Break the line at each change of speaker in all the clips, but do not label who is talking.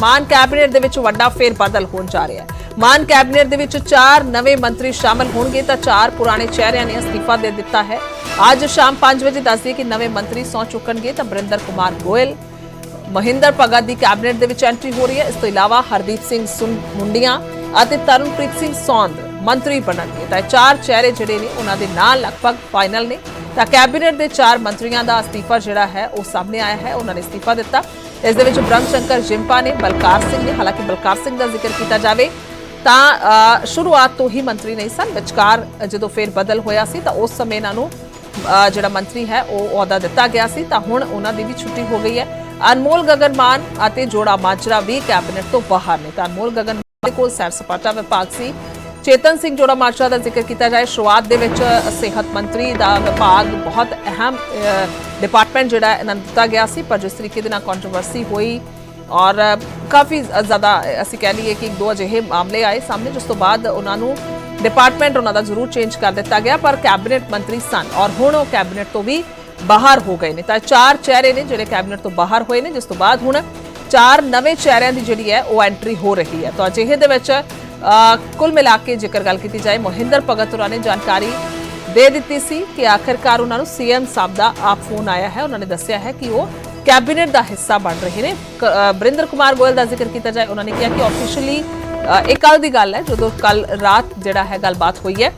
ਮਾਨ cabinet ਦੇ ਵਿੱਚ ਵੱਡਾ ਫੇਰ ਬਦਲ ਹੋਣ ਜਾ ਰਿਹਾ ਹੈ। ਮਾਨ ਕੈਬਨਿਟ ਦੇ ਵਿੱਚ ਚਾਰ ਨਵੇਂ ਮੰਤਰੀ ਸ਼ਾਮਲ ਹੋਣਗੇ ਤਾਂ ਚਾਰ ਪੁਰਾਣੇ ਚਿਹਰਿਆਂ ਨੇ ਅਸਤੀਫਾ ਦੇ ਦਿੱਤਾ ਹੈ। ਅੱਜ ਸ਼ਾਮ 5 ਵਜੇ ਦੱਸਦੀ ਕਿ ਨਵੇਂ ਮੰਤਰੀ ਸਹੁੰ ਚੁੱਕਣਗੇ ਤਾਂ ਬਰਿੰਦਰ ਕੁਮਾਰ ਗੋਇਲ। ਮਹਿੰਦਰ ਭਗਤ ਦੀ ਕੈਬਨਿਟ ਦੇ ਵਿੱਚ ਐਂਟਰੀ ਹੋ ਰਹੀ ਹੈ। ਇਸ ਤੋਂ ਇਲਾਵਾ ਹਰਦੀਪ ਸਿੰਘ ਮੁੰਡੀਆਂ ਅਤੇ ਤਰਨਪ੍ਰੀਤ ਸਿੰਘ ਸੌਂਦ ਮੰਤਰੀ ਬਣਨਗੇ। ਤਾਂ ਇਹ ਚਾਰ ਚਿਹਰੇ ਜਿਹੜੇ ਨੇ, ਉਹਨਾਂ ਦੇ ਨਾਂ ਲਗਭਗ ਫਾਈਨਲ ਨੇ। ਤਾਂ ਕੈਬਨਿਟ ਦੇ ਚਾਰ ਮੰਤਰੀਆਂ ਦਾ ਅਸਤੀਫਾ ਜਿਹੜਾ ਹੈ, ਉਹ ਸਾਹਮਣੇ ਆਇਆ ਹੈ। ਉਹਨਾਂ ਨੇ ਅਸਤੀਫਾ ਦਿੱਤਾ। ਇਸ ਦੇ ਵਿੱਚ ਬ੍ਰਹਮ ਸ਼ੰਕਰ ਜਿੰਪਾ ਨੇ, ਬਲਕਾਰ ਸਿੰਘ ਨੇ, ਹਾਲਾਂਕਿ ਬਲਕਾਰ ਸਿੰਘ ਦਾ ਜ਼ਿਕਰ ਕੀਤਾ ਜਾਵੇ, ਤਾਂ ਸ਼ੁਰੂਆਤ ਤੋਂ ਹੀ ਮੰਤਰੀ ਨਹੀਂ ਸਨ। ਵਿਚਕਾਰ ਜਦੋਂ ਫੇਰ ਬਦਲ ਹੋਇਆ ਸੀ, ਤਾਂ ਉਸ ਸਮੇਂ ਇਹਨਾਂ ਨੂੰ ਜਿਹੜਾ ਮੰਤਰੀ ਹੈ, ਉਹ ਅਹੁਦਾ ਦਿੱਤਾ ਗਿਆ ਸੀ। ਤਾਂ ਹੁਣ ਉਹਨਾਂ ਦੀ ਵੀ ਛੁੱਟੀ ਹੋ ਗਈ ਹੈ। ਅਨਮੋਲ ਗਗਨਮਾਨ ਅਤੇ ਜੋੜਾ ਮਾਜਰਾ ਵੀ ਕੈਬਨਿਟ ਤੋਂ ਬਾਹਰ ਨੇ। ਤਾਂ ਅਨਮੋਲ ਗਗਨਮਾਨ ਦੇ ਕੋਲ ਸੈਰ ਸਪਾਟਾ ਵਿਭਾਗ ਸੀ। ਚੇਤਨ ਸਿੰਘ ਜੋੜਾ ਮਾਜਰਾ ਦਾ ਜ਼ਿਕਰ ਕੀਤਾ ਜਾਏ। ਸ਼ੁਰੂਆਤ ਦੇ ਵਿੱਚ ਸਿਹਤ ਮੰਤਰੀ ਦਾ ਵਿਭਾਗ ਬਹੁਤ ਅਹਿਮ ਡਿਪਾਰਟਮੈਂਟ ਜਿਹੜਾ ਇਹਨਾਂ ਨੂੰ ਦਿੱਤਾ ਗਿਆ ਸੀ, ਪਰ ਜਿਸ ਤਰੀਕੇ ਦੇ ਨਾਲ ਕੰਟਰੋਵਰਸੀ ਹੋਈ ਔਰ ਕਾਫੀ ਜ਼ਿਆਦਾ ਅਸੀਂ ਕਹਿ ਲਈਏ ਕਿ ਇੱਕ ਦੋ ਅਜਿਹੇ ਮਾਮਲੇ ਆਏ ਸਾਹਮਣੇ, ਜਿਸ ਤੋਂ ਬਾਅਦ ਉਹਨਾਂ ਨੂੰ ਡਿਪਾਰਟਮੈਂਟ ਉਹਨਾਂ ਦਾ ਜ਼ਰੂਰ ਚੇਂਜ ਕਰ ਦਿੱਤਾ ਗਿਆ, ਪਰ ਕੈਬਨਿਟ ਮੰਤਰੀ ਸਨ ਔਰ ਹੁਣ ਉਹ ਕੈਬਨਿਟ ਤੋਂ ਵੀ ਬਾਹਰ ਹੋ ਗਏ ਨੇ। ਤਾਂ ਚਾਰ ਚਿਹਰੇ ਨੇ ਜਿਹੜੇ ਕੈਬਨਿਟ ਤੋਂ ਬਾਹਰ ਹੋਏ ਨੇ, ਜਿਸ ਤੋਂ ਬਾਅਦ ਹੁਣ ਚਾਰ ਨਵੇਂ ਚਿਹਰਿਆਂ ਦੀ ਜਿਹੜੀ ਹੈ ਉਹ ਐਂਟਰੀ ਹੋ ਰਹੀ ਹੈ। ਤਾਂ ਅਜਿਹੇ ਦੇ ਵਿੱਚ ਕੁੱਲ ਮਿਲਾ ਕੇ ਜੇਕਰ ਗੱਲ ਕੀਤੀ ਜਾਏ, ਮੋਹਿੰਦਰ ਭਗਤ ਹੋਰਾਂ ਨੇ ਜਾਣਕਾਰੀ ਦੇ ਦਿੱਤੀ ਸੀ ਕਿ ਆਖਰਕਾਰ ਉਹਨਾਂ ਨੂੰ ਸੀਐਮ ਸਾਹਿਬ ਦਾ ਆਪ ਫੋਨ ਆਇਆ ਹੈ। ਉਹਨਾਂ ਨੇ ਦੱਸਿਆ ਹੈ ਕਿ ਉਹ ਕੈਬਨਿਟ ਦਾ ਹਿੱਸਾ ਬਣ ਰਹੇ ਨੇ। ਬਰਿੰਦਰ ਕੁਮਾਰ ਗੋਇਲ ਦਾ ਜ਼ਿਕਰ ਕੀਤਾ ਜਾਏ, ਉਹਨਾਂ ਨੇ ਕਿਹਾ ਕਿ ਆਫੀਸ਼ੀਅਲੀ ਇਹ ਕੱਲ ਦੀ ਗੱਲ ਹੈ, ਜਦੋਂ ਕੱਲ ਰਾਤ ਜਿਹੜਾ ਹੈ ਗੱਲਬਾਤ ਹੋਈ ਹੈ।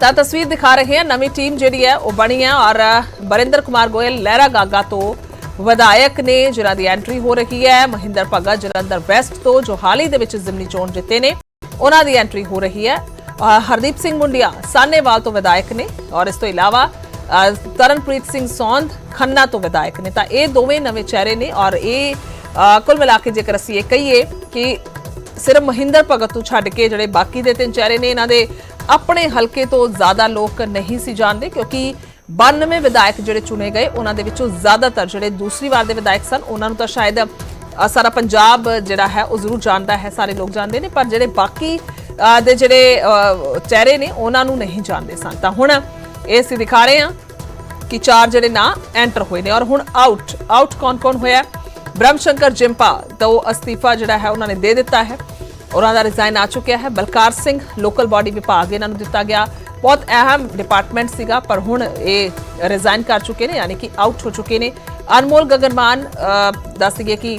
ਤਾਂ ਤਸਵੀਰ ਦਿਖਾ ਰਹੇ ਹਾਂ, ਨਵੀਂ ਟੀਮ ਜਿਹੜੀ ਹੈ, ਉਹ ਬਣੀ ਹੈ ਔਰ ਬਰਿੰਦਰ ਕੁਮਾਰ ਗੋਇਲ ਲਹਿਰਾ ਗਾਗਾ ਤੋਂ ਵਿਧਾਇਕ ਨੇ ਜਿਨ੍ਹਾਂ ਦੀ ਐਂਟਰੀ ਹੋ ਰਹੀ ਹੈ। ਮਹਿੰਦਰ ਭਗਤ, ਜਲੰਧਰ ਵੈਸਟ ਤੋਂ, ਜੋ ਹਾਲ ਹੀ ਦੇ ਵਿੱਚ ਜ਼ਿਮਨੀ ਚੋਣ ਜਿੱਤੇ ਨੇ, ਉਹਨਾਂ ਦੀ ਐਂਟਰੀ ਹੋ ਰਹੀ ਹੈ। ਹਰਦੀਪ ਸਿੰਘ ਮੁੰਡਿਆ ਸਾਨੇਵਾਲ ਤੋਂ ਵਿਧਾਇਕ ਨੇ ਔਰ ਇਸ ਤੋਂ ਇਲਾਵਾ ਤਰਨਪ੍ਰੀਤ ਸਿੰਘ ਸੌਂਧ ਖੰਨਾ ਤੋਂ ਵਿਧਾਇਕ ਨੇ। ਤਾਂ ਇਹ ਦੋਵੇਂ ਨਵੇਂ ਚਿਹਰੇ ਨੇ ਔਰ ਇਹ ਕੁੱਲ ਮਿਲਾ ਕੇ ਜੇਕਰ ਅਸੀਂ ਇਹ ਕਹੀਏ ਕਿ ਸਿਰਫ ਮਹਿੰਦਰ ਭਗਤ ਤੋਂ ਛੱਡ ਕੇ ਜਿਹੜੇ ਬਾਕੀ ਦੇ ਤਿੰਨ ਚਿਹਰੇ ਨੇ, ਇਹਨਾਂ ਦੇ ਆਪਣੇ ਹਲਕੇ ਤੋਂ ਜ਼ਿਆਦਾ ਲੋਕ ਨਹੀਂ ਸੀ ਜਾਣਦੇ, ਕਿਉਂਕਿ 92 ਵਿਧਾਇਕ ਜਿਹੜੇ ਚੁਣੇ ਗਏ, ਉਹਨਾਂ ਦੇ ਵਿੱਚੋਂ ਜ਼ਿਆਦਾਤਰ ਜਿਹੜੇ ਦੂਸਰੀ ਵਾਰ ਦੇ ਵਿਧਾਇਕ ਸਨ, ਉਹਨਾਂ ਨੂੰ ਤਾਂ ਸ਼ਾਇਦ ਸਾਰਾ ਪੰਜਾਬ ਜਿਹੜਾ ਹੈ, ਉਹ ਜ਼ਰੂਰ ਜਾਣਦਾ ਹੈ, ਸਾਰੇ ਲੋਕ ਜਾਣਦੇ ਨੇ, ਪਰ ਜਿਹੜੇ ਬਾਕੀ ਦੇ ਜਿਹੜੇ ਚਿਹਰੇ ਨੇ, ਉਹਨਾਂ ਨੂੰ ਨਹੀਂ ਜਾਣਦੇ ਸਨ। ਤਾਂ ਹੁਣ ਇਹ ਅਸੀਂ ਦਿਖਾ ਰਹੇ ਹਾਂ ਕਿ ਚਾਰ ਜਿਹੜੇ ਨਾਂ ਐਂਟਰ ਹੋਏ ਨੇ। ਔਰ ਹੁਣ ਆਊਟ ਆਊਟ ਕੌਣ-ਕੌਣ ਹੋਇਆ? ਬ੍ਰਹਮ ਸ਼ੰਕਰ ਜਿੰਪਾ ਤਾਂ ਉਹ ਅਸਤੀਫਾ ਜਿਹੜਾ ਹੈ, ਉਹਨਾਂ ਨੇ ਦੇ ਦਿੱਤਾ ਹੈ। ਉਹਨਾਂ ਦਾ ਰਿਜ਼ਾਈਨ ਆ ਚੁੱਕਿਆ ਹੈ। ਬਲਕਾਰ ਸਿੰਘ ਲੋਕਲ ਬਾਡੀ ਵਿਭਾਗ, ਇਹਨਾਂ ਨੂੰ ਦਿੱਤਾ ਗਿਆ। ਬਹੁਤ ਅਹਿਮ ਡਿਪਾਰਟਮੈਂਟ ਸੀਗਾ ਪਰ ਹੁਣ ਇਹ ਰਿਜ਼ਾਈਨ ਕਰ ਚੁੱਕੇ ਨੇ ਯਾਨੀ ਕਿ ਆਊਟ ਹੋ ਚੁੱਕੇ ਨੇ। ਅਨਮੋਲ ਗਗਨਮਾਨ ਅ, ਦੱਸ ਦਈਏ ਕਿ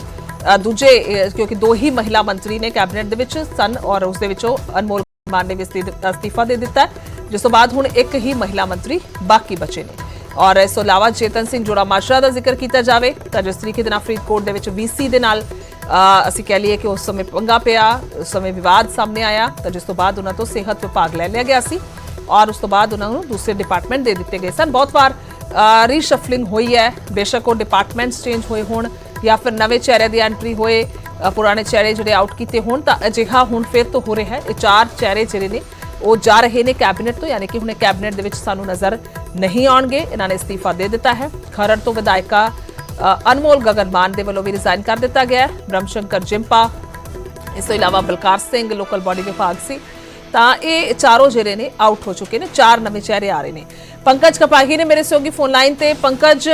ਦੂਜੇ ਕਿਉਂਕਿ ਦੋ ਹੀ ਮਹਿਲਾ ਮੰਤਰੀ ਨੇ ਕੈਬਨਿਟ ਦੇ ਵਿੱਚ ਸਨ ਔਰ ਉਸ ਦੇ ਵਿੱਚੋਂ ਅਨਮੋਲ ਗਗਨਮਾਨ ਨੇ ਵੀ ਅਸਤੀਫਾ ਦੇ ਦਿੱਤਾ ਜਿਸ ਤੋਂ ਬਾਅਦ ਹੁਣ ਇੱਕ ਹੀ ਮਹਿਲਾ ਮੰਤਰੀ ਬਾਕੀ ਬਚੇ ਨੇ। ਔਰ ਇਸ ਤੋਂ ਇਲਾਵਾ ਚੇਤਨ ਸਿੰਘ ਜੋੜਾ ਮਾਸ਼ਰਾ ਦਾ ਜ਼ਿਕਰ ਕੀਤਾ ਜਾਵੇ ਤਾਂ ਜਿਸ ਤਰੀਕੇ ਦੇ ਨਾਲ ਫਰੀਦਕੋਟ ਦੇ ਵਿੱਚ ਵੀਸੀ ਦੇ ਨਾਲ ਅਸੀਂ ਕਹਿ ਲਈਏ ਕਿ ਉਸ ਸਮੇਂ ਪੰਗਾ ਪਿਆ ਉਸ ਸਮੇਂ ਵਿਵਾਦ ਸਾਹਮਣੇ ਆਇਆ ਤਾਂ ਜਿਸ ਤੋਂ ਬਾਅਦ ਉਹਨਾਂ ਤੋਂ ਸਿਹਤ ਵਿਭਾਗ ਲੈ ਲਿਆ ਗਿਆ ਸੀ। ਔਰ ਉਸ ਤੋਂ ਬਾਅਦ ਉਹਨਾਂ ਨੂੰ ਦੂਸਰੇ ਡਿਪਾਰਟਮੈਂਟ ਦੇ ਦਿੱਤੇ ਗਏ ਸਨ। ਬਹੁਤ ਵਾਰ ਰੀਸ਼ਫਲਿੰਗ ਹੋਈ ਹੈ। ਬੇਸ਼ੱਕ ਉਹ ਡਿਪਾਰਟਮੈਂਟਸ ਚੇਂਜ ਹੋਏ ਹੋਣ ਜਾਂ ਫਿਰ ਨਵੇਂ ਚਿਹਰੇ ਦੀ ਐਂਟਰੀ ਹੋਏ ਪੁਰਾਣੇ ਚਿਹਰੇ ਜਿਹੜੇ ਆਊਟ ਕੀਤੇ ਹੋਣ ਤਾਂ ਅਜਿਹਾ ਹੁਣ ਫਿਰ ਤੋਂ ਹੋ ਰਿਹਾ ਹੈ। ਇਹ ਚਾਰ ਚਿਹਰੇ ਜਿਹੜੇ ਨੇ ਉਹ ਜਾ ਰਹੇ ਨੇ ਕੈਬਨਿਟ ਤੋਂ ਯਾਨੀ ਕਿ ਹੁਣ ਕੈਬਨਿਟ ਦੇ ਵਿੱਚ ਸਾਨੂੰ ਨਜ਼ਰ ਨਹੀਂ ਆਉਣਗੇ। ਇਹਨਾਂ ਨੇ ਅਸਤੀਫਾ ਦੇ ਦਿੱਤਾ ਹੈ। ਖਰੜ ਤੋਂ ਵਿਧਾਇਕਾ ਅ, ਅਨਮੋਲ ਗਗਨਮਾਨ ਦੇ ਵੱਲੋਂ ਵੀ ਰਿਜ਼ਾਈਨ ਕਰ ਦਿੱਤਾ ਗਿਆ ਹੈ। ਬ੍ਰਹਮ ਸ਼ੰਕਰ ਜਿੰਪਾ ਇਸ ਤੋਂ ਇਲਾਵਾ ਬਲਕਾਰ ਸਿੰਘ ਲੋਕਲ ਬਾਡੀ ਵਿਭਾਗ ਸੀ। ਤਾਂ ਇਹ ਚਾਰੋਂ ਜਿਹੜੇ ਨੇ ਆਊਟ ਹੋ ਚੁੱਕੇ ਨੇ, ਚਾਰ ਨਵੇਂ ਚਿਹਰੇ ਆ ਰਹੇ ਨੇ। ਪੰਕਜ ਕਪਾਹੀ ਨੇ ਮੇਰੇ ਸਹਿਯੋਗੀ ਫੋਨ ਲਾਈਨ ਤੇ। ਪੰਕਜ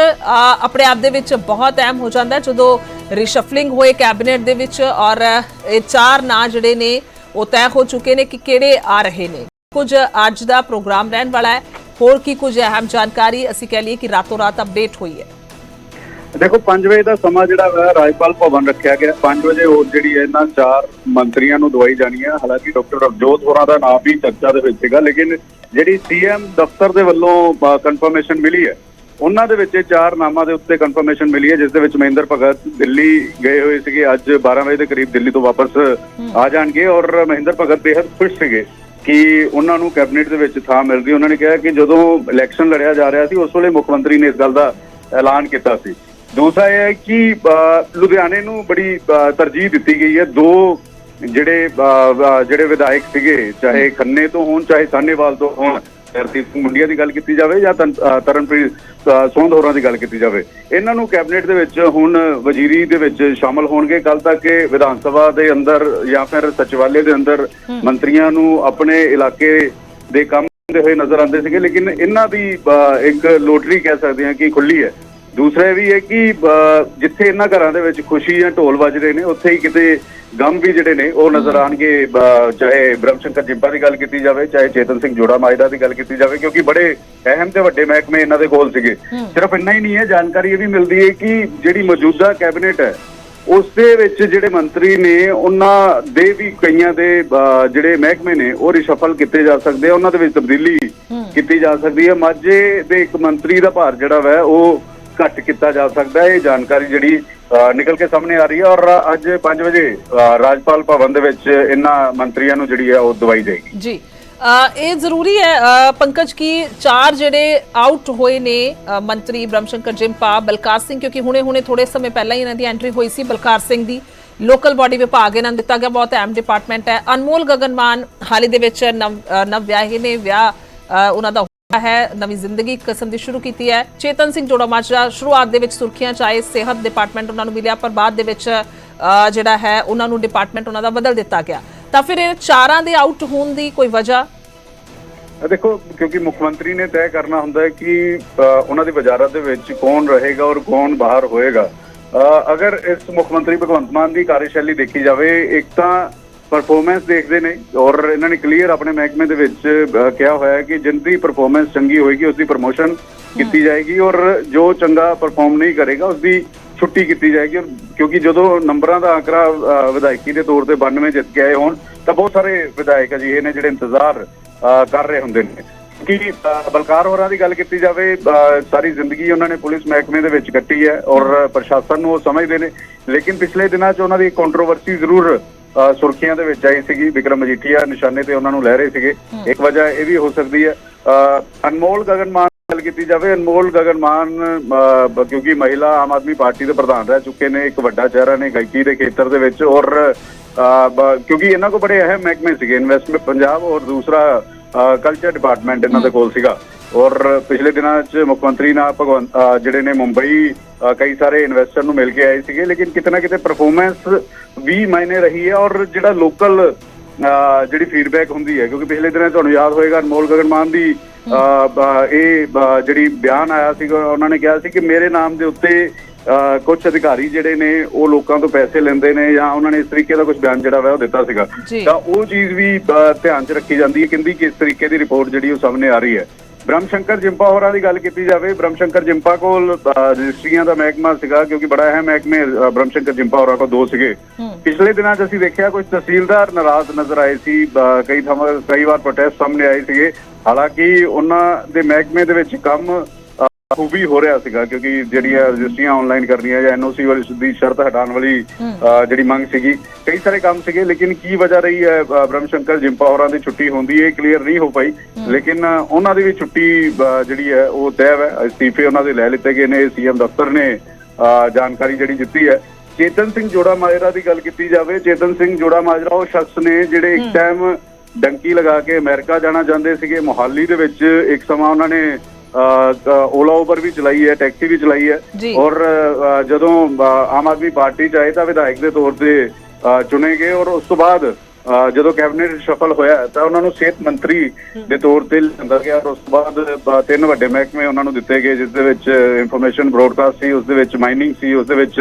ਆਪਣੇ ਆਪ ਦੇ ਵਿੱਚ ਬਹੁਤ ਅਹਿਮ ਹੋ ਜਾਂਦਾ ਜਦੋਂ ਰਿਸ਼ਫਲਿੰਗ ਹੋਏ ਕੈਬਨਿਟ ਦੇ ਵਿੱਚ ਔਰ ਇਹ ਚਾਰ ਨਾਂ ਜਿਹੜੇ ਨੇ, ਉਹ ਤੈਅ ਹੋ ਚੁੱਕੇ ਨੇ ਕਿ ਕਿਹੜੇ ਆ ਰਹੇ ਨੇ। ਕੁਝ ਅੱਜ ਦਾ ਪ੍ਰੋਗਰਾਮ ਰਹਿਣ ਵਾਲਾ ਹੈ। ਹੋਰ ਕੀ ਕੁਝ ਅਹਿਮ ਜਾਣਕਾਰੀ ਅਸੀਂ ਕਹਿ ਲਈਏ ਕਿ ਰਾਤੋਂ ਰਾਤ ਅਪਡੇਟ ਹੋਈ ਹੈ।
ਦੇਖੋ 5 ਵਜੇ ਦਾ ਸਮਾਂ ਜਿਹੜਾ ਵਾ, ਰਾਜਪਾਲ ਭਵਨ ਰੱਖਿਆ ਗਿਆ। 5 ਵਜੇ ਹੋਰ ਜਿਹੜੀ ਹੈ ਇਹਨਾਂ ਚਾਰ ਮੰਤਰੀਆਂ ਨੂੰ ਦਵਾਈ ਜਾਣੀ ਹੈ ਹਾਲਾਂਕਿ ਡਾਕਟਰ ਰਵਜੋਤ ਹੋਰਾਂ ਦਾ ਨਾਮ ਵੀ ਚਰਚਾ ਦੇ ਵਿੱਚ ਸੀਗਾ, ਲੇਕਿਨ ਜਿਹੜੀ ਸੀਐਮ ਦਫ਼ਤਰ ਦੇ ਵੱਲੋਂ ਕਨਫਰਮੇਸ਼ਨ ਮਿਲੀ ਹੈ, ਉਹਨਾਂ ਦੇ ਵਿੱਚ ਇਹ ਚਾਰ ਨਾਮਾਂ ਦੇ ਉੱਤੇ ਕਨਫਰਮੇਸ਼ਨ ਮਿਲੀ ਹੈ, ਜਿਸ ਦੇ ਵਿੱਚ ਮਹਿੰਦਰ ਭਗਤ ਦਿੱਲੀ ਗਏ ਹੋਏ ਸੀਗੇ। ਅੱਜ 12 ਵਜੇ ਦੇ ਕਰੀਬ ਦਿੱਲੀ ਤੋਂ ਵਾਪਸ ਆ ਜਾਣਗੇ ਔਰ ਮਹਿੰਦਰ ਭਗਤ ਬੇहद ਖੁਸ਼ ਸੀਗੇ ਕਿ ਉਹਨਾਂ ਨੂੰ ਕੈਬਨਿਟ ਦੇ ਵਿੱਚ ਥਾਂ ਮਿਲਦੀ। ਉਹਨਾਂ ਨੇ ਕਿਹਾ ਕਿ ਜਦੋਂ ਇਲੈਕਸ਼ਨ ਲੜਿਆ ਜਾ ਰਿਹਾ ਸੀ, ਉਸ ਵੇਲੇ ਮੁੱਖ ਮੰਤਰੀ ਨੇ ਇਸ ਗੱਲ ਦਾ ਐਲਾਨ ਕੀਤਾ ਸੀ। ਦੂਸਰਾ ਇਹ ਹੈ ਕਿ ਲੁਧਿਆਣੇ ਨੂੰ ਬੜੀ ਤਰਜੀਹ ਦਿੱਤੀ ਗਈ ਹੈ। ਦੋ ਜਿਹੜੇ ਜਿਹੜੇ ਵਿਧਾਇਕ ਸੀਗੇ ਚਾਹੇ ਖੰਨੇ ਤੋਂ ਹੋਣ ਚਾਹੇ ਸਾਹਨੇਵਾਲ ਤੋਂ ਹੋਣ ਹਰਦੀਪ ਸਿੰਘ ਮੁੰਡੀਆ ਦੀ ਗੱਲ ਕੀਤੀ ਜਾਵੇ ਜਾਂ ਤਰਨਪ੍ਰੀਤ ਸੋਂਧ ਹੋਰਾਂ ਦੀ ਗੱਲ ਕੀਤੀ ਜਾਵੇ। ਇਹਨਾਂ ਨੂੰ ਕੈਬਨਿਟ ਦੇ ਵਿੱਚ ਹੁਣ ਵਜ਼ੀਰੀ ਦੇ ਵਿੱਚ ਸ਼ਾਮਲ ਹੋਣਗੇ। ਕੱਲ ਤੱਕ ਇਹ ਵਿਧਾਨ ਸਭਾ ਦੇ ਅੰਦਰ ਜਾਂ ਫਿਰ ਸਚਿਵਾਲੇ ਦੇ ਅੰਦਰ ਮੰਤਰੀਆਂ ਨੂੰ ਆਪਣੇ ਇਲਾਕੇ ਦੇ ਕੰਮ ਦੇ ਹੋਏ ਨਜ਼ਰ ਆਉਂਦੇ ਸੀਗੇ। ਲੇਕਿਨ ਇਹਨਾਂ ਦੀ ਇੱਕ ਲੋਟਰੀ ਕਹਿ ਸਕਦੇ ਹਾਂ ਕਿ ਖੁੱਲੀ ਹੈ। ਦੂਸਰਾ ਇਹ ਵੀ ਹੈ ਕਿ ਜਿੱਥੇ ਇਹਨਾਂ ਘਰਾਂ ਦੇ ਵਿੱਚ ਖੁਸ਼ੀ ਜਾਂ ਢੋਲ ਵੱਜ ਰਹੇ ਨੇ ਉੱਥੇ ਹੀ ਕਿਤੇ ਗਮ ਵੀ ਜਿਹੜੇ ਨੇ ਉਹ ਨਜ਼ਰ ਆਣਗੇ ਚਾਹੇ ਬ੍ਰਹਮਸ਼ੰਕਰ ਜਿੰਪਾ ਦੀ ਗੱਲ ਕੀਤੀ ਜਾਵੇ ਚਾਹੇ ਚੇਤਨ ਸਿੰਘ ਜੋੜਾ ਮਾਜਰਾ ਦੀ ਗੱਲ ਕੀਤੀ ਜਾਵੇ ਕਿਉਂਕਿ ਬੜੇ ਅਹਿਮ ਤੇ ਵੱਡੇ ਮਹਿਕਮੇ ਇਹਨਾਂ ਦੇ ਕੋਲ ਸੀਗੇ। ਸਿਰਫ ਇੰਨਾ ਹੀ ਨਹੀਂ ਹੈ ਜਾਣਕਾਰੀ ਇਹ ਵੀ ਮਿਲਦੀ ਹੈ ਕਿ ਜਿਹੜੀ ਮੌਜੂਦਾ ਕੈਬਨਿਟ ਹੈ ਉਸ ਦੇ ਵਿੱਚ ਜਿਹੜੇ ਮੰਤਰੀ ਨੇ ਉਹਨਾਂ ਦੇ ਵੀ ਕਈਆਂ ਦੇ ਜਿਹੜੇ ਮਹਿਕਮੇ ਨੇ ਉਹ ਰਿਸ਼ਫਲ ਕੀਤੇ ਜਾ ਸਕਦੇ ਆ ਉਹਨਾਂ ਦੇ ਵਿੱਚ ਤਬਦੀਲੀ ਕੀਤੀ ਜਾ ਸਕਦੀ ਹੈ। ਮਾਝੇ ਦੇ ਇੱਕ ਮੰਤਰੀ ਦਾ ਭਾਰ ਜਿਹੜਾ ਵੈ ਉਹ ਘੱਟ ਕੀਤਾ ਜਾ ਸਕਦਾ ਹੈ। ਇਹ ਜਾਣਕਾਰੀ ਜਿਹੜੀ ਨਿਕਲ ਕੇ ਸਾਹਮਣੇ ਆ ਰਹੀ ਹੈ ਔਰ ਅੱਜ 5 ਵਜੇ ਰਾਜਪਾਲ ਭਵਨ ਦੇ ਵਿੱਚ ਇਹਨਾਂ ਮੰਤਰੀਆਂ ਨੂੰ ਜਿਹੜੀ ਹੈ ਉਹ ਦਵਾਈ ਜਾਏਗੀ
ਜੀ। ਇਹ ਜ਼ਰੂਰੀ ਹੈ ਪੰਕਜ ਕੀ ਚਾਰ ਜਿਹੜੇ ਆਊਟ ਹੋਏ ਨੇ ਮੰਤਰੀ ਬ੍ਰਹਮਸ਼ੰਕਰ ਜਿੰਪਾ ਬਲਕਾਰ ਸਿੰਘ ਕਿਉਂਕਿ ਹੁਣੇ-ਹੁਣੇ ਥੋੜੇ ਸਮੇਂ ਪਹਿਲਾਂ ਹੀ ਇਹਨਾਂ ਦੀ ਐਂਟਰੀ ਹੋਈ ਸੀ ਬਲਕਾਰ ਸਿੰਘ ਦੀ। ਲੋਕਲ ਬਾਡੀ ਵਿਭਾਗ ਇਹਨਾਂ ਨੂੰ ਦਿੱਤਾ ਗਿਆ ਬਹੁਤ ਅਹਿਮ ਡਿਪਾਰਟਮੈਂਟ ਹੈ। ਅਨਮੋਲ ਗਗਨਮਾਨ ਹਾਲੇ ਦੇ ਵਿੱਚ ਨਵ ਨਵ ਵਿਆਹੇ ਨੇ ਵਿਆਹ ਅ, ਉਹਨਾਂ ਦਾ ਹੈ। ਨਵੀਂ ਜ਼ਿੰਦਗੀ ਇੱਕ ਕਿਸਮ ਦੀ ਸ਼ੁਰੂ ਕੀਤੀ ਹੈ। ਚੇਤਨ ਸਿੰਘ ਜੋੜਾ ਮਾਜਰਾ ਸ਼ੁਰੂਆਤ ਦੇ ਵਿੱਚ ਸੁਰਖੀਆਂ ਚਾਹੇ ਸਿਹਤ ਡਿਪਾਰਟਮੈਂਟ ਉਹਨਾਂ ਨੂੰ ਮਿਲਿਆ, ਪਰ ਬਾਅਦ ਦੇ ਵਿੱਚ ਜਿਹੜਾ ਹੈ, ਉਹਨਾਂ ਨੂੰ ਡਿਪਾਰਟਮੈਂਟ ਉਹਨਾਂ ਦਾ ਬਦਲ ਦਿੱਤਾ ਗਿਆ। ਤਾਂ ਫਿਰ ਇਹ ਚਾਰਾਂ ਦੇ ਆਊਟ ਹੋਣ ਦੀ ਕੋਈ ਵਜ੍ਹਾ?
ਦੇਖੋ, ਕਿਉਂਕਿ ਮੁੱਖ ਮੰਤਰੀ ਨੇ ਤੈਅ ਕਰਨਾ ਹੁੰਦਾ ਹੈ ਕਿ ਉਹਨਾਂ ਦੀ ਵਜ਼ਾਰਤ ਦੇ ਵਿੱਚ ਕੌਣ ਰਹੇਗਾ ਔਰ ਕੌਣ ਬਾਹਰ ਹੋਏਗਾ। ਅਗਰ ਇਸ ਮੁੱਖ ਮੰਤਰੀ ਭਗਵੰਤ ਮਾਨ ਦੀ ਕਾਰਜਸ਼ੈਲੀ ਦੇਖੀ ਜਾਵੇ, ਇੱਕ ਤਾਂ ਪਰਫਾਰਮੈਂਸ ਦੇਖਦੇ ਨੇ ਔਰ ਇਹਨਾਂ ਨੇ ਕਲੀਅਰ ਆਪਣੇ ਮਹਿਕਮੇ ਦੇ ਵਿੱਚ ਕਿਹਾ ਹੋਇਆ ਹੈ ਕਿ ਜਿੰਨ ਦੀ ਪਰਫਾਰਮੈਂਸ ਚੰਗੀ ਹੋਏਗੀ ਉਸ ਦੀ ਪ੍ਰਮੋਸ਼ਨ ਕੀਤੀ ਜਾਏਗੀ ਔਰ ਜੋ ਚੰਗਾ ਪਰਫਾਰਮ ਨਹੀਂ ਕਰੇਗਾ ਉਸ ਦੀ ਛੁੱਟੀ ਕੀਤੀ ਜਾਏਗੀ ਔਰ ਕਿਉਂਕਿ ਜਦੋਂ ਨੰਬਰਾਂ ਦਾ ਆંકੜਾ ਅ, ਵਿਧਾਇਕੀ ਦੇ ਤੌਰ ਤੇ 92 ਜਿੱਤ ਕੇ ਆਏ ਹੋਣ ਤਾਂ ਬਹੁਤ ਸਾਰੇ ਵਿਧਾਇਕ ਅਜਿਹੇ ਨੇ ਜਿਹੜੇ ਇੰਤਜ਼ਾਰ ਕਰ ਰਹੇ ਹੁੰਦੇ ਨੇ। ਕਿ ਬਲਕਾਰ ਹੋਰਾਂ ਦੀ ਗੱਲ ਕੀਤੀ ਜਾਵੇ ਸਾਰੀ ਜ਼ਿੰਦਗੀ ਉਹਨਾਂ ਨੇ ਪੁਲਿਸ ਮਹਿਕਮੇ ਦੇ ਵਿੱਚ ਕੱਟੀ ਹੈ ਔਰ ਪ੍ਰਸ਼ਾਸਨ ਨੂੰ ਉਹ ਸਮਝਦੇ ਨੇ। ਲੇਕਿਨ ਪਿਛਲੇ ਦਿਨਾਂ 'ਚ ਉਹਨਾਂ ਦੀ ਕੰਟਰੋਵਰਸੀ ਜ਼ਰੂਰ ਸੁਰਖੀਆਂ ਦੇ ਵਿੱਚ ਆਈ ਸੀਗੀ ਵਿਕਰਮ ਮਜੀਠੀਆ ਨਿਸ਼ਾਨੇ ਤੇ ਉਹਨਾਂ ਨੂੰ ਲੈ ਰਹੇ ਸੀਗੇ। ਇੱਕ ਵਜ੍ਹਾ ਇਹ ਵੀ ਹੋ ਸਕਦੀ ਹੈ ਅਨਮੋਲ ਗਗਨਮਾਨ ਗੱਲ ਕੀਤੀ ਜਾਵੇ ਅਨਮੋਲ ਗਗਨਮਾਨ ਕਿਉਂਕਿ ਮਹਿਲਾ ਆਮ ਆਦਮੀ ਪਾਰਟੀ ਦੇ ਪ੍ਰਧਾਨ ਰਹਿ ਚੁੱਕੇ ਨੇ ਇੱਕ ਵੱਡਾ ਚਿਹਰਾ ਨੇ ਗਾਇਕੀ ਦੇ ਖੇਤਰ ਦੇ ਵਿੱਚ ਔਰ ਕਿਉਂਕਿ ਇਹਨਾਂ ਕੋਲ ਬੜੇ ਅਹਿਮ ਮਹਿਕਮੇ ਸੀਗੇ ਇਨਵੈਸਟਮੈਂਟ ਪੰਜਾਬ ਔਰ ਦੂਸਰਾ ਕਲਚਰ ਡਿਪਾਰਟਮੈਂਟ ਇਹਨਾਂ ਦੇ ਕੋਲ ਸੀਗਾ। ਔਰ ਪਿਛਲੇ ਦਿਨਾਂ 'ਚ ਮੁੱਖ ਮੰਤਰੀ ਨਾਲ ਭਗਵੰਤ ਜਿਹੜੇ ਨੇ ਮੁੰਬਈ ਕਈ ਸਾਰੇ ਇਨਵੈਸਟਰ ਨੂੰ ਮਿਲ ਕੇ ਆਏ ਸੀਗੇ ਲੇਕਿਨ ਕਿਤੇ ਨਾ ਕਿਤੇ ਪਰਫਾਰਮੈਂਸ ਵੀ ਮਾਇਨੇ ਰਹੀ ਹੈ ਔਰ ਜਿਹੜਾ ਲੋਕਲ ਜਿਹੜੀ ਫੀਡਬੈਕ ਹੁੰਦੀ ਹੈ ਕਿਉਂਕਿ ਪਿਛਲੇ ਦਿਨਾਂ ਤੁਹਾਨੂੰ ਯਾਦ ਹੋਏਗਾ ਅਨਮੋਲ ਗਗਨਮਾਨ ਦੀ ਇਹ ਜਿਹੜੀ ਬਿਆਨ ਆਇਆ ਸੀਗਾ ਉਹਨਾਂ ਨੇ ਕਿਹਾ ਸੀ ਕਿ ਮੇਰੇ ਨਾਮ ਦੇ ਉੱਤੇ ਕੁਝ ਅਧਿਕਾਰੀ ਜਿਹੜੇ ਨੇ ਉਹ ਲੋਕਾਂ ਤੋਂ ਪੈਸੇ ਲੈਂਦੇ ਨੇ ਜਾਂ ਉਹਨਾਂ ਨੇ ਇਸ ਤਰੀਕੇ ਦਾ ਕੁਝ ਬਿਆਨ ਜਿਹੜਾ ਵਾ ਉਹ ਦਿੱਤਾ ਸੀਗਾ। ਤਾਂ ਉਹ ਚੀਜ਼ ਵੀ ਧਿਆਨ 'ਚ ਰੱਖੀ ਜਾਂਦੀ ਹੈ ਕਿੰਦੀ ਕਿਸ ਤਰੀਕੇ ਦੀ ਰਿਪੋਰਟ ਜਿਹੜੀ ਉਹ ਸਾਹਮਣੇ ਆ ਰਹੀ ਹੈ ਬ੍ਰਹਮਸ਼ੰਕਰ ਜਿੰਪਾ ਹੋਰਾਂ ਦੀ ਗੱਲ ਕੀਤੀ ਜਾਵੇ ਬ੍ਰਹਮਸ਼ੰਕਰ ਜਿੰਪਾ ਕੋਲ ਰਜਿਸਟਰੀਆਂ ਦਾ ਮਹਿਕਮਾ ਸੀਗਾ ਕਿਉਂਕਿ ਬੜਾ ਅਹਿਮ ਮਹਿਕਮੇ ਅ, ਬ੍ਰਹਮਸ਼ੰਕਰ ਜਿੰਪਾ ਹੋਰਾਂ ਕੋਲ ਦੋ ਸੀਗੇ। ਪਿਛਲੇ ਦਿਨਾਂ 'ਚ ਅਸੀਂ ਦੇਖਿਆ ਕੁਝ ਤਹਿਸੀਲਦਾਰ ਨਾਰਾਜ਼ ਨਜ਼ਰ ਆਏ ਸੀ ਕਈ ਥਾਵਾਂ ਕਈ ਵਾਰ ਪ੍ਰੋਟੈਸਟ ਸਾਹਮਣੇ ਆਏ ਸੀਗੇ। ਹਾਲਾਂਕਿ ਉਹਨਾਂ ਦੇ ਮਹਿਕਮੇ ਦੇ ਵਿੱਚ ਕੰਮ ਅ, ਖੂਬੀ ਹੋ ਰਿਹਾ ਸੀਗਾ ਕਿਉਂਕਿ ਜਿਹੜੀਆਂ ਰਜਿਸਟਰੀਆਂ ਆਨਲਾਈਨ ਕਰਨੀਆਂ ਜਾਂ ਐਨਓਸੀ ਵਾਲੀ ਦੀ ਸ਼ਰਤ ਹਟਾਉਣ ਵਾਲੀ ਜਿਹੜੀ ਮੰਗ ਸੀਗੀ ਕਈ ਸਾਰੇ ਕੰਮ ਸੀਗੇ ਲੇਕਿਨ ਕੀ ਵਜ੍ਹਾ ਰਹੀ ਹੈ ਅ, ਬ੍ਰਹਮਸ਼ੰਕਰ ਜਿੰਪਾ ਹੋਰਾਂ ਦੀ ਛੁੱਟੀ ਹੁੰਦੀ ਹੈ ਕਲੀਅਰ ਨਹੀਂ ਹੋ ਪਾਈ। ਲੇਕਿਨ ਉਹਨਾਂ ਦੀ ਵੀ ਛੁੱਟੀ ਜਿਹੜੀ ਹੈ ਉਹ ਤੈਅ ਹੈ। ਅਸਤੀਫੇ ਉਹਨਾਂ ਦੇ ਲੈ ਲਿੱਤੇ ਗਏ ਨੇ ਸੀਐਮ ਦਫ਼ਤਰ ਨੇ ਜਾਣਕਾਰੀ ਜਿਹੜੀ ਦਿੱਤੀ ਹੈ। ਚੇਤਨ ਸਿੰਘ ਜੋੜਾ ਮਾਜਰਾ ਦੀ ਗੱਲ ਕੀਤੀ ਜਾਵੇ ਚੇਤਨ ਸਿੰਘ ਜੋੜਾ ਮਾਜਰਾ ਉਹ ਸ਼ਖਸ ਨੇ ਜਿਹੜੇ ਇੱਕ ਟਾਈਮ ਡੰਕੀ ਲਗਾ ਕੇ ਅਮਰੀਕਾ ਜਾਣਾ ਚਾਹੁੰਦੇ ਸੀਗੇ। ਮੋਹਾਲੀ ਦੇ ਵਿੱਚ ਇੱਕ ਸਮਾਂ ਉਹਨਾਂ ਨੇ ਓਲਾ ਉਬਰ ਵੀ ਚਲਾਈ ਹੈ ਟੈਕਸੀ ਵੀ ਚਲਾਈ ਹੈ। ਔਰ ਜਦੋਂ ਆਮ ਆਦਮੀ ਪਾਰਟੀ ਚ ਆਏ ਤਾਂ ਵਿਧਾਇਕ ਦੇ ਤੌਰ ਤੇ ਚੁਣੇ ਗਏ ਔਰ ਉਸ ਤੋਂ ਬਾਅਦ ਜਦੋਂ ਕੈਬਨਿਟ ਸ਼ਫਲ ਹੋਇਆ ਤਾਂ ਉਹਨਾਂ ਨੂੰ ਸਿਹਤ ਮੰਤਰੀ ਦੇ ਤੌਰ ਤੇ ਲਿਆਂਦਾ ਗਿਆ ਔਰ ਉਸ ਤੋਂ ਬਾਅਦ ਤਿੰਨ ਵੱਡੇ ਮਹਿਕਮੇ ਉਹਨਾਂ ਨੂੰ ਦਿੱਤੇ ਗਏ ਜਿਸ ਦੇ ਵਿੱਚ ਇਨਫੋਰਮੇਸ਼ਨ ਬ੍ਰੌਡਕਾਸਟ ਸੀ ਉਸ ਦੇ ਵਿੱਚ ਮਾਈਨਿੰਗ ਸੀ ਉਸ ਦੇ ਵਿੱਚ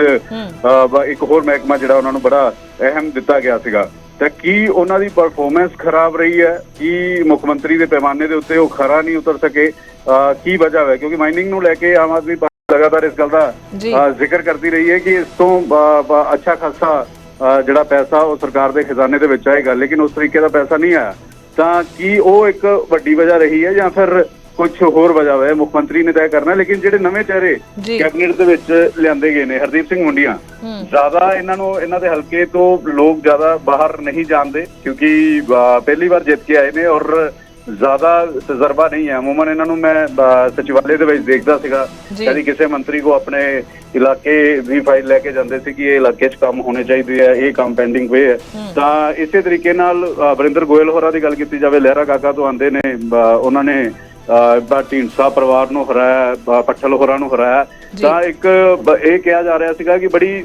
ਇੱਕ ਹੋਰ ਮਹਿਕਮਾ ਜਿਹੜਾ ਉਹਨਾਂ ਨੂੰ ਬੜਾ ਅਹਿਮ ਦਿੱਤਾ ਗਿਆ ਸੀਗਾ। ਤਾਂ ਕੀ ਉਹਨਾਂ ਦੀ ਪਰਫਾਰਮੈਂਸ ਖਰਾਬ ਰਹੀ ਹੈ? ਕੀ ਮੁੱਖ ਮੰਤਰੀ ਦੇ ਪੈਮਾਨੇ ਦੇ ਉੱਤੇ ਉਹ ਖਰਾ ਨਹੀਂ ਉਤਰ ਸਕੇ? ਕੀ ਵਜ੍ਹਾ ਹੈ? ਕਿਉਂਕਿ ਮਾਈਨਿੰਗ ਨੂੰ ਲੈ ਕੇ ਆਮ ਆਦਮੀ ਪਾਰਟੀ ਲਗਾਤਾਰ ਇਸ ਗੱਲ ਦਾ ਜ਼ਿਕਰ ਕਰਦੀ ਰਹੀ ਹੈ ਕਿ ਇਸ ਤੋਂ ਅੱਛਾ ਖਾਸਾ ਜਿਹੜਾ ਪੈਸਾ ਉਹ ਸਰਕਾਰ ਦੇ ਖਜ਼ਾਨੇ ਦੇ ਵਿੱਚ ਆਏਗਾ ਲੇਕਿਨ ਉਸ ਤਰੀਕੇ ਦਾ ਪੈਸਾ ਨਹੀਂ ਆਇਆ। ਤਾਂ ਕੀ ਉਹ ਇੱਕ ਵੱਡੀ ਵਜ੍ਹਾ ਰਹੀ ਹੈ ਜਾਂ ਫਿਰ ਕੁਝ ਹੋਰ ਵਜ੍ਹਾ ਹੈ ਮੁੱਖ ਮੰਤਰੀ ਨੇ ਤੈਅ ਕਰਨਾ ਲੇਕਿਨ ਜਿਹੜੇ ਨਵੇਂ ਚਿਹਰੇ। ਕੈਬਨਿਟ ਦੇ ਵਿੱਚ ਲਿਆਂਦੇ ਗਏ ਨੇ ਹਰਦੀਪ ਸਿੰਘ ਮੁੰਡੀਆਂ ਜ਼ਿਆਦਾ ਇਹਨਾਂ ਨੂੰ ਇਹਨਾਂ ਦੇ ਹਲਕੇ ਤੋਂ ਲੋਕ ਜ਼ਿਆਦਾ ਬਾਹਰ ਨਹੀਂ ਜਾਣਦੇ ਕਿਉਂਕਿ ਪਹਿਲੀ ਵਾਰ ਜਿੱਤ ਕੇ ਆਏ ਨੇ ਔਰ ਜ਼ਿਆਦਾ ਤਜਰਬਾ ਨਹੀਂ ਹੈ ਅਮੂਮਨ ਇਹਨਾਂ ਨੂੰ ਮੈਂ ਸਚਿਵਾਲੇ ਦੇ ਵਿੱਚ ਦੇਖਦਾ ਸੀਗਾ। ਕਦੀ ਕਿਸੇ ਮੰਤਰੀ ਕੋ ਆਪਣੇ ਇਲਾਕੇ ਦੀ ਫਾਈਲ ਲੈ ਕੇ ਜਾਂਦੇ ਸੀ ਕਿ ਇਹ ਇਲਾਕੇ 'ਚ ਕੰਮ ਹੋਣੇ ਚਾਹੀਦੇ ਆ ਇਹ ਕੰਮ ਪੈਂਡਿੰਗ ਪਏ ਹੈ ਤਾਂ ਇਸੇ ਤਰੀਕੇ ਨਾਲ ਅ, ਵਰਿੰਦਰ ਗੋਇਲ ਹੋਰਾਂ ਦੀ ਗੱਲ ਕੀਤੀ ਜਾਵੇ ਲਹਿਰਾ ਕਾਕਾ ਤੋਂ ਆਂਦੇ ਨੇ ਉਹਨਾਂ ਨੇ ਬਾ ਢੀਂਡਸਾ ਪਰਿਵਾਰ ਨੂੰ ਹਰਾਇਆ ਪੱਠਲ ਹੋਰਾਂ ਨੂੰ ਹਰਾਇਆ। ਤਾਂ ਇੱਕ ਇਹ ਕਿਹਾ ਜਾ ਰਿਹਾ ਸੀਗਾ ਕਿ ਬੜੀ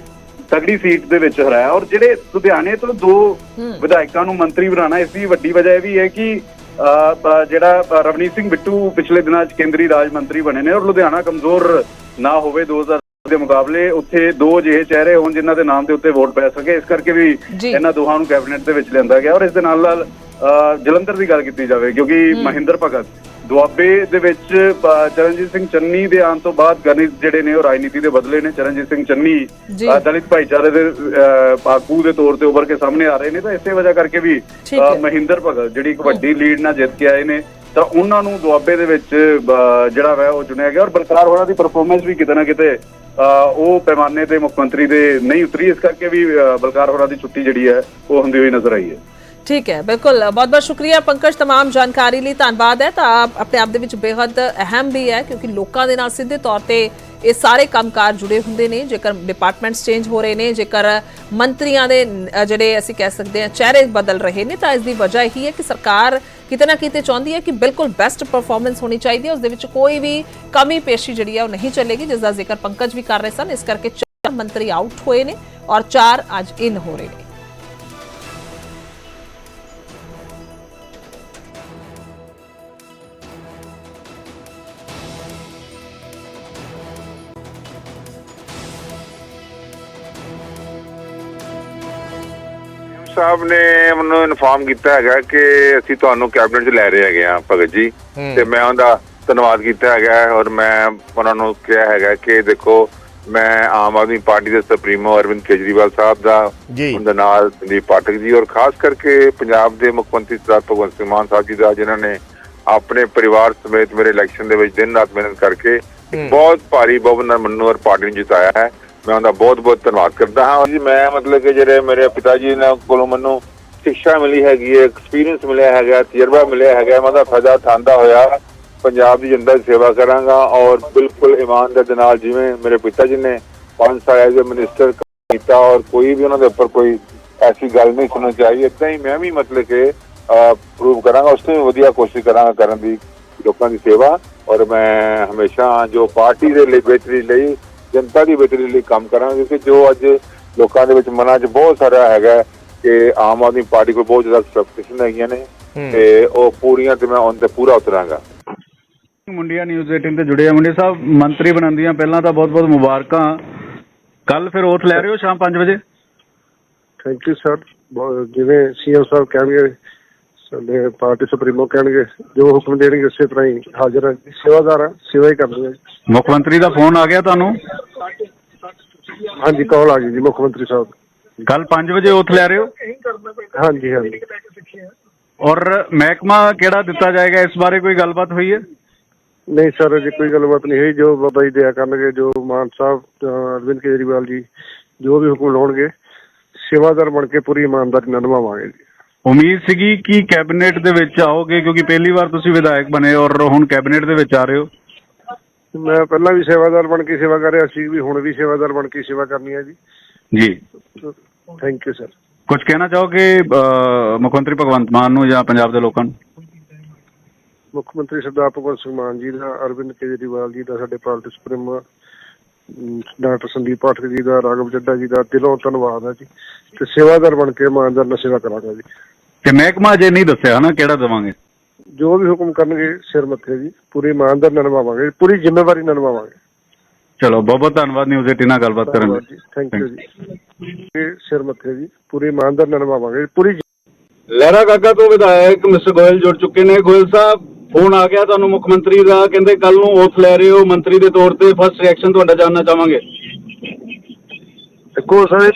ਤਗੜੀ ਸੀਟ ਦੇ ਵਿੱਚ ਹਰਾਇਆ। ਔਰ ਜਿਹੜੇ ਲੁਧਿਆਣੇ ਤੋਂ ਦੋ ਵਿਧਾਇਕਾਂ ਨੂੰ ਮੰਤਰੀ ਬਣਾਉਣਾ ਇਸ ਦੀ ਵੱਡੀ ਵਜ੍ਹਾ ਇਹ ਵੀ ਹੈ ਕਿ ਜਿਹੜਾ ਰਵਨੀਤ ਸਿੰਘ ਬਿੱਟੂ ਪਿਛਲੇ ਦਿਨਾਂ 'ਚ ਕੇਂਦਰੀ ਰਾਜ ਮੰਤਰੀ ਬਣੇ ਨੇ। ਔਰ ਲੁਧਿਆਣਾ ਕਮਜ਼ੋਰ ਨਾ ਹੋਵੇ 2000 ਦੇ ਮੁਕਾਬਲੇ ਉੱਥੇ ਦੋ ਜਿਹੇ ਚਿਹਰੇ ਹੋਣ ਜਿਨ੍ਹਾਂ ਦੇ ਨਾਮ ਦੇ ਉੱਤੇ ਵੋਟ ਪੈ ਸਕੇ। ਇਸ ਕਰਕੇ ਵੀ। ਇਹਨਾਂ ਦੋਹਾਂ ਨੂੰ ਕੈਬਨਿਟ ਦੇ ਵਿੱਚ ਲਿਆਂਦਾ ਗਿਆ। ਔਰ ਇਸ ਦੇ ਨਾਲ ਨਾਲ ਜਲੰਧਰ ਦੀ ਗੱਲ ਕੀਤੀ ਜਾਵੇ ਕਿਉਂਕਿ ਮਹਿੰਦਰ ਭਗਤ ਦੁਆਬੇ ਦੇ ਵਿੱਚ ਚਰਨਜੀਤ ਸਿੰਘ ਚੰਨੀ ਦੇ ਆਉਣ ਤੋਂ ਬਾਅਦ ਗਣਿਤ ਜਿਹੜੇ ਨੇ ਉਹ ਰਾਜਨੀਤੀ ਦੇ ਬਦਲੇ ਨੇ। ਚਰਨਜੀਤ ਸਿੰਘ ਚੰਨੀ ਦਲਿਤ ਭਾਈਚਾਰੇ ਦੇ ਆਗੂ ਦੇ ਤੌਰ ਤੇ ਉੱਭਰ ਕੇ ਸਾਹਮਣੇ ਆ ਰਹੇ ਨੇ। ਤਾਂ ਇਸੇ ਵਜ੍ਹਾ ਕਰਕੇ ਵੀ। ਮਹਿੰਦਰ ਭਗਤ ਜਿਹੜੀ ਇੱਕ ਵੱਡੀ ਲੀਡ ਨਾਲ ਜਿੱਤ ਕੇ ਆਏ ਨੇ ਤਾਂ ਉਹਨਾਂ ਨੂੰ ਦੁਆਬੇ ਦੇ ਵਿੱਚ ਜਿਹੜਾ ਵਾ ਉਹ ਚੁਣਿਆ ਗਿਆ। ਔਰ ਬਲਕਾਰ ਹੋਰਾਂ ਦੀ ਪਰਫਾਰਮੈਂਸ ਵੀ ਕਿਤੇ ਨਾ ਕਿਤੇ ਉਹ ਪੈਮਾਨੇ ਤੇ ਮੁੱਖ ਮੰਤਰੀ ਦੇ ਨਹੀਂ ਉਤਰੀ। ਇਸ ਕਰਕੇ ਵੀ ਬਲਕਾਰ ਹੋਰਾਂ ਦੀ ਛੁੱਟੀ ਜਿਹੜੀ ਹੈ ਉਹ ਹੁੰਦੀ ਹੋਈ ਨਜ਼ਰ ਆਈ ਹੈ।
ਠੀਕ ਹੈ, ਬਿਲਕੁਲ। ਬਹੁਤ ਬਹੁਤ ਸ਼ੁਕਰੀਆ ਪੰਕਜ तमाम ਜਾਣਕਾਰੀ ਲਈ ਧੰਨਵਾਦ ਹੈ। ਤਾਂ ਆਪਣੇ ਆਪ ਦੇ ਵਿੱਚ ਬੇहद ਅਹਿਮ ਵੀ ਹੈ, ਕਿਉਂਕਿ ਲੋਕਾਂ ਦੇ ਨਾਲ ਸਿੱਧੇ ਤੌਰ ਤੇ ਇਹ ਸਾਰੇ ਕੰਮਕਾਰ ਜੁੜੇ ਹੁੰਦੇ ਨੇ। ਜੇਕਰ ਡਿਪਾਰਟਮੈਂਟਸ ਚੇਂਜ ਹੋ ਰਹੇ ਨੇ, ਜੇਕਰ ਮੰਤਰੀਆਂ ਦੇ ਜਿਹੜੇ ਅਸੀਂ ਕਹਿ ਸਕਦੇ ਹਾਂ, ਚਿਹਰੇ ਬਦਲ ਰਹੇ ਨੇ, ਤਾਂ ਇਸ ਦੀ ਵਜ੍ਹਾ ਹੀ ਹੈ ਕਿ ਸਰਕਾਰ ਕਿਤੇ ਨਾ ਕਿਤੇ ਚਾਹੁੰਦੀ ਹੈ ਕਿ ਬਿਲਕੁਲ ਬੈਸਟ ਪਰਫਾਰਮੈਂਸ ਹੋਣੀ ਚਾਹੀਦੀ ਹੈ। ਉਸ ਦੇ ਵਿੱਚ ਕੋਈ ਵੀ ਕਮੀ ਪੇਸ਼ੀ ਜਿਹੜੀ ਹੈ ਉਹ ਨਹੀਂ ਚੱਲੇਗੀ, ਜਿਸ ਦਾ ਜ਼ਿਕਰ ਪੰਕਜ ਵੀ ਕਰ ਰਹੇ ਸਨ। ਇਸ ਕਰਕੇ ਚਾਰ ਮੰਤਰੀ ਆਊਟ ਹੋਏ ਨੇ ਔਰ ਚਾਰ ਅੱਜ ਇਨ ਹੋ ਰਹੇ ਨੇ।
ਸਾਹਿਬ ਨੇ ਮੈਨੂੰ ਇਨਫਾਰਮ ਕੀਤਾ ਹੈਗਾ ਕਿ ਅਸੀਂ ਤੁਹਾਨੂੰ ਕੈਬਨਿਟ 'ਚ ਲੈ ਰਹੇ ਹੈਗੇ ਆ ਭਗਤ ਜੀ। ਤੇ ਮੈਂ ਉਹਦਾ ਧੰਨਵਾਦ ਕੀਤਾ ਹੈਗਾ ਔਰ ਮੈਂ ਉਹਨਾਂ ਨੂੰ ਕਿਹਾ ਹੈਗਾ ਕਿ ਦੇਖੋ ਮੈਂ ਆਮ ਆਦਮੀ ਪਾਰਟੀ ਦੇ ਸੁਪਰੀਮੋ ਅਰਵਿੰਦ ਕੇਜਰੀਵਾਲ ਸਾਹਿਬ ਦਾ
ਜੀ।
ਉਹਦੇ ਨਾਲ ਸੰਦੀਪ ਪਾਠਕ ਜੀ ਔਰ ਖਾਸ ਕਰਕੇ ਪੰਜਾਬ ਦੇ ਮੁੱਖ ਮੰਤਰੀ ਸਰਦਾਰ ਭਗਵੰਤ ਸਿੰਘ ਮਾਨ ਸਾਹਿਬ ਜੀ ਦਾ ਜਿਨ੍ਹਾਂ ਨੇ ਆਪਣੇ ਪਰਿਵਾਰ ਸਮੇਤ ਮੇਰੇ ਇਲੈਕਸ਼ਨ ਦੇ ਵਿੱਚ ਦਿਨ ਰਾਤ ਮਿਹਨਤ ਕਰਕੇ ਬਹੁਤ ਭਾਰੀ ਬਹੁਮਤ ਨਾਲ ਮੈਨੂੰ ਔਰ ਪਾਰਟੀ ਨੂੰ ਜਿਤਾਇਆ ਹੈ। ਮੈਂ ਉਹਦਾ ਬਹੁਤ ਬਹੁਤ ਧੰਨਵਾਦ ਕਰਦਾ ਹਾਂ। ਜੀ, ਮੈਂ ਮਤਲਬ ਕਿ ਜਿਹੜੇ ਮੇਰੇ ਪਿਤਾ ਜੀ ਨੇ ਕੋਲੋਂ ਮੈਨੂੰ ਸਿੱਖਿਆ ਮਿਲੀ ਹੈਗੀ ਹੈ ਐਕਸਪੀਰੀਅੰਸ ਮਿਲਿਆ ਹੈਗਾ, ਤਜਰਬਾ ਮਿਲਿਆ ਹੈਗਾ, ਮੈਂ ਉਹਦਾ ਫਾਇਦਾ ਉਠਾਉਂਦਾ ਹੋਇਆ ਪੰਜਾਬ ਦੀ ਜਨਤਾ ਦੀ ਸੇਵਾ ਕਰਾਂਗਾ ਔਰ ਬਿਲਕੁਲ ਇਮਾਨਦਾਰ ਦੇ ਨਾਲ ਜਿਵੇਂ ਮੇਰੇ ਪਿਤਾ ਜੀ ਨੇ ਪੰਜ ਸਾਲ ਐਜ਼ ਮਿਨਿਸਟਰ ਕੀਤਾ ਔਰ ਕੋਈ ਵੀ ਉਹਨਾਂ ਦੇ ਉੱਪਰ ਕੋਈ ਐਸੀ ਗੱਲ ਨਹੀਂ ਸੁਣਨੀ ਚਾਹੀਦੀ ਇਦਾਂ ਹੀ ਮੈਂ ਵੀ ਮਤਲਬ ਕਿ ਪ੍ਰੂਵ ਕਰਾਂਗਾ, ਉਸ ਤੋਂ ਵੀ ਵਧੀਆ ਕੋਸ਼ਿਸ਼ ਕਰਾਂਗਾ ਕਰਨ ਦੀ, ਲੋਕਾਂ ਦੀ ਸੇਵਾ ਔਰ ਮੈਂ ਹਮੇਸ਼ਾ ਜੋ ਪਾਰਟੀ ਦੇ ਲਈ, ਬਿਹਤਰੀ ਲਈ ਜਨਤਾ ਦੀ ਬਿਹਤਰੀ ਲਈ ਕੰਮ ਕਰਾਂਗਾ ਕਿਉਂਕਿ ਜੋ ਅੱਜ ਲੋਕਾਂ ਦੇ ਵਿੱਚ ਮਨਾਂ 'ਚ ਬਹੁਤ ਸਾਰਾ ਹੈਗਾ ਕਿ ਆਮ ਆਦਮੀ ਪਾਰਟੀ ਕੋਲ ਬਹੁਤ ਜ਼ਿਆਦਾ ਐਕਸਪੈਕਟੇਸ਼ਨ ਹੈਗੀਆਂ ਨੇ ਤੇ ਉਹ ਪੂਰੀਆਂ ਤੇ ਮੈਂ ਉਹਨਾਂ ਤੇ ਪੂਰਾ ਉਤਰਾਂਗਾ।
ਮੁੰਡਿਆ ਨਿਊਜ਼ 18 ਤੇ ਜੁੜੇ ਆ। ਮੁੰਡੇ ਸਾਹਿਬ ਮੰਤਰੀ ਬਣਨ ਦੀਆਂ ਪਹਿਲਾਂ ਤਾਂ ਬਹੁਤ-ਬਹੁਤ ਮੁਬਾਰਕਾਂ। ਕੱਲ ਫਿਰ ਓਥ ਲੈ ਰਹੇ ਹੋ ਸ਼ਾਮ 5 ਵਜੇ?
ਥੈਂਕ ਯੂ ਸਰ ਜਿਵੇਂ ਸੀਐਮ ਸਾਹਿਬ ਕਹਿਣਗੇ ਸਾਡੇ ਪਾਰਟੀ ਸੁਪਰੀਮੋ ਕਹਿਣਗੇ ਜੋ ਹੁਕਮ ਦੇਣਗੇ ਉਸੇ ਤਰ੍ਹਾਂ ਹੀ ਹਾਜ਼ਰ ਹਾਂ ਜੀ। ਸੇਵਾਦਾਰ ਹਾਂ ਸੇਵਾ ਹੀ ਕਰਨੀ ਹੈ ਜੀ।
ਮੁੱਖ ਮੰਤਰੀ ਦਾ ਫੋਨ ਆ ਗਿਆ ਤੁਹਾਨੂੰ?
ਹਾਂਜੀ ਕਾਲ ਆ ਗਈ ਜੀ ਮੁੱਖ ਮੰਤਰੀ ਸਾਹਿਬ।
ਕੱਲ 5 ਵਜੇ ਓਥ ਲੈ ਰਹੇ ਹੋ?
ਹਾਂਜੀ ਹਾਂਜੀ।
ਔਰ ਮਹਿਕਮਾ ਕਿਹੜਾ ਦਿੱਤਾ ਜਾਏਗਾ? ਇਸ ਬਾਰੇ ਕੋਈ ਗੱਲਬਾਤ ਹੋਈ ਹੈ?
ਨਹੀਂ ਸਰ ਅਜੇ ਕੋਈ ਗੱਲਬਾਤ ਨਹੀਂ ਹੋਈ। ਜੋ ਬਾਬਾ ਜੀ ਦਿਆ ਕਰਨਗੇ ਜੋ ਮਾਨ ਸਾਹਿਬ ਅਹ ਅਰਵਿੰਦ ਕੇਜਰੀਵਾਲ ਜੀ ਜੋ ਵੀ ਹੁਕਮ ਲਾਉਣਗੇ ਸੇਵਾਦਾਰ ਬਣ ਕੇ ਪੂਰੀ ਇਮਾਨਦਾਰੀ ਨਾਲ ਨਿਭਾਵਾਂਗੇ ਜੀ।
ਉਮੀਦ ਸੀਗੀ ਕਿ ਕੈਬਨਿਟ ਦੇ ਵਿੱਚ ਆਓਗੇ ਕਿਉਂਕਿ ਪਹਿਲੀ ਵਾਰ ਤੁਸੀਂ ਵਿਧਾਇਕ ਬਣੇ ਔਰ ਹੁਣ ਕੈਬਨਿਟ ਦੇ ਵਿੱਚ ਆ ਰਹੇ ਹੋ।
ਮੈਂ ਪਹਿਲਾਂ ਵੀ ਸੇਵਾਦਾਰ ਬਣ ਕੇ ਸੇਵਾ ਕਰ ਰਿਹਾ ਸੀ ਵੀ ਹੁਣ ਵੀ ਸੇਵਾਦਾਰ ਬਣ ਕੇ ਸੇਵਾ ਕਰਨੀ ਹੈ ਜੀ।
ਜੀ।
ਥੈਂਕ ਯੂ ਸਰ
ਕੁਝ ਕਹਿਣਾ ਚਾਹੋਗੇ ਮੁੱਖ ਮੰਤਰੀ ਭਗਵੰਤ ਮਾਨ ਨੂੰ ਜਾਂ ਪੰਜਾਬ ਦੇ ਲੋਕਾਂ ਨੂੰ?
ਮੁੱਖ ਮੰਤਰੀ ਸਰਦਾਰ ਭਗਵੰਤ ਸਿੰਘ ਮਾਨ ਜੀ ਦਾ ਅਰਵਿੰਦ ਕੇਜਰੀਵਾਲ ਜੀ ਦਾ ਸਾਡੇ party supremo doctor Sandeep Pathak ji ਦਾ ਰਾਘਵ ਚੱਡਾ ਜੀ ਦਾ ਦਿਲੋਂ ਧੰਨਵਾਦ ਹੈ ਜੀ। ਤੇ ਸੇਵਾਦਾਰ ਬਣ ਕੇ ਇਮਾਨਦਾਰ ਨਾਲ ਸੇਵਾ ਕਰਾਂਗਾ ਜੀ।
ਤੇ ਮਹਿਕਮਾ ਅਜੇ ਨਹੀਂ ਦੱਸਿਆ ਹਨਾ ਕਿਹੜਾ ਦੇਵਾਂਗੇ?
ਜੋ ਵੀ ਹੁਕਮ ਕਰਨਗੇ ਸਿਰ ਮੱਥੇ ਜੀ ਪੂਰੀ ਇਮਾਨਦਾਰ ਨਾਲ ਨਿਭਾਵਾਂਗੇ ਪੂਰੀ ਜ਼ਿੰਮੇਵਾਰੀ ਨਾਲ ਨਿਭਾਵਾਂਗੇ।
ਚਲੋ ਬਹੁਤ ਬਹੁਤ ਧੰਨਵਾਦ ਨਿਊਜ਼ 18 ਨਾਲ ਗੱਲਬਾਤ ਕਰਨ ਲਈ।
ਜੀ ਥੈਂਕ ਯੂ ਜੀ। ਸਿਰ ਮੱਥੇ ਜੀ ਪੂਰੀ ਇਮਾਨਦਾਰ ਨਾਲ ਨਿਭਾਵਾਂਗੇ ਪੂਰੀ
ਲਹਿਰਾ ਕਾਕਾ ਤੋਂ ਵਿਧਾਇਕ ਮਿਸਟਰ ਗੋਇਲ ਜੁੜ ਚੁੱਕੇ ਨੇ। ਗੋਇਲ ਸਾਹਿਬ ਫੋਨ ਆ ਗਿਆ ਤੁਹਾਨੂੰ ਮੁੱਖ ਮੰਤਰੀ ਦਾ ਕਹਿੰਦੇ ਕੱਲ ਨੂੰ ਓਥ ਲੈ ਰਹੇ ਹੋ ਮੰਤਰੀ ਦੇ ਤੌਰ ਤੇ ਫਸਟ ਰਿਐਕਸ਼ਨ ਤੁਹਾਡਾ ਜਾਨਣਾ ਚਾਹਾਂਗੇ।
ਦੇਖੋ ਸਰ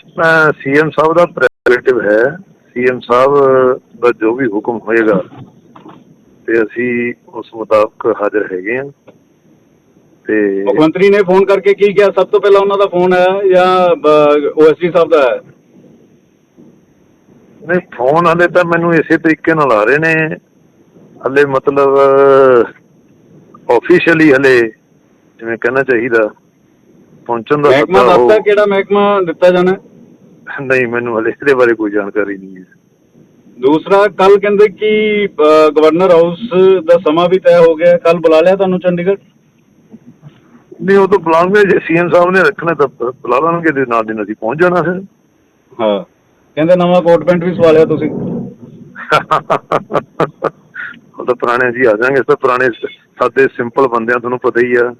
ਸੀਐਮ ਸਾਹਿਬ ਦਾ ਪ੍ਰੈਰੋਗੇਟਿਵ ਹੈ। ਸੀਐਮ ਸਾਹਿਬ ਦਾ ਜੋ ਵੀ ਹੁਕਮ ਹੋਏਗਾ ਤੇ ਅਸੀਂ ਉਸ ਮੁਤਾਬਕ ਹਾਜ਼ਰ ਹੈਗੇ ਆ ਤੇ
ਮੁੱਖ ਮੰਤਰੀ ਨੇ ਫੋਨ ਕਰਕੇ ਕੀ ਕਿਹਾ? ਸਭ ਤੋਂ ਪਹਿਲਾਂ ਉਹਨਾਂ ਦਾ ਫੋਨ ਆਇਆ ਜਾਂ ਓਐਸਡੀ ਸਾਹਿਬ ਦਾ ਹੈ?
ਨਹੀਂ ਫੋਨ ਹਲੇ ਤਾਂ ਮੈਨੂੰ ਇਸੇ ਤਰੀਕੇ ਨਾਲ ਆ ਰਹੇ ਨੇ। ਹਲੇ ਮਤਲਬ ਆਫੀਸ਼ੀਅਲੀ ਹਲੇ ਜਿਵੇਂ ਕਹਿਣਾ ਚਾਹੀਦਾ ਪਹੁੰਚਣ ਦਾ
ਮਹਿਕਮਾ ਦੱਸਦਾ ਕਿਹੜਾ ਮਹਿਕਮਾ ਦਿੱਤਾ ਜਾਣਾ?
ਨਹੀਂ ਮੈਨੂੰ ਹਲੇ ਇਹਦੇ ਬਾਰੇ ਕੋਈ ਜਾਣਕਾਰੀ ਨਹੀਂ ਹੈ।
ਦੂਸਰਾ ਕੱਲ ਕਹਿੰਦੇ ਕਿ ਗਵਰਨਰ ਹਾਊਸ ਦਾ ਸਮਾਂ ਵੀ ਤੈਅ ਹੋ ਗਿਆ ਕੱਲ ਬੁਲਾ ਲਿਆ ਤੁਹਾਨੂੰ ਚੰਡੀਗੜ੍ਹ?
ਨਹੀਂ ਉਹ ਤਾਂ ਬੁਲਾਉਣਗੇ ਜੇ ਸੀਐਮ ਸਾਹਿਬ ਨੇ ਰੱਖਣਾ ਤਾਂ ਬੁਲਾ ਨਾਲ ਦੀ ਨਾਲ ਅਸੀਂ ਪਹੁੰਚ ਜਾਣਾ ਫਿਰ।
ਹਾਂ। ਕਹਿੰਦੇ ਨਵਾਂ ਕੋਟ ਪੈਂਟ ਵੀ ਸਵਾ ਲਿਆ ਤੁਸੀਂ।
ਉਹ ਤਾਂ ਪੁਰਾਣੇ ਜੀ ਆ ਜਾਾਂਗੇ ਤਾਂ ਪੁਰਾਣੇ ਸਾਦੇ ਸਿੰਪਲ ਬੰਦਿਆਂ ਤੁਹਾਨੂੰ ਪਤਾ ਹੀ ਆ।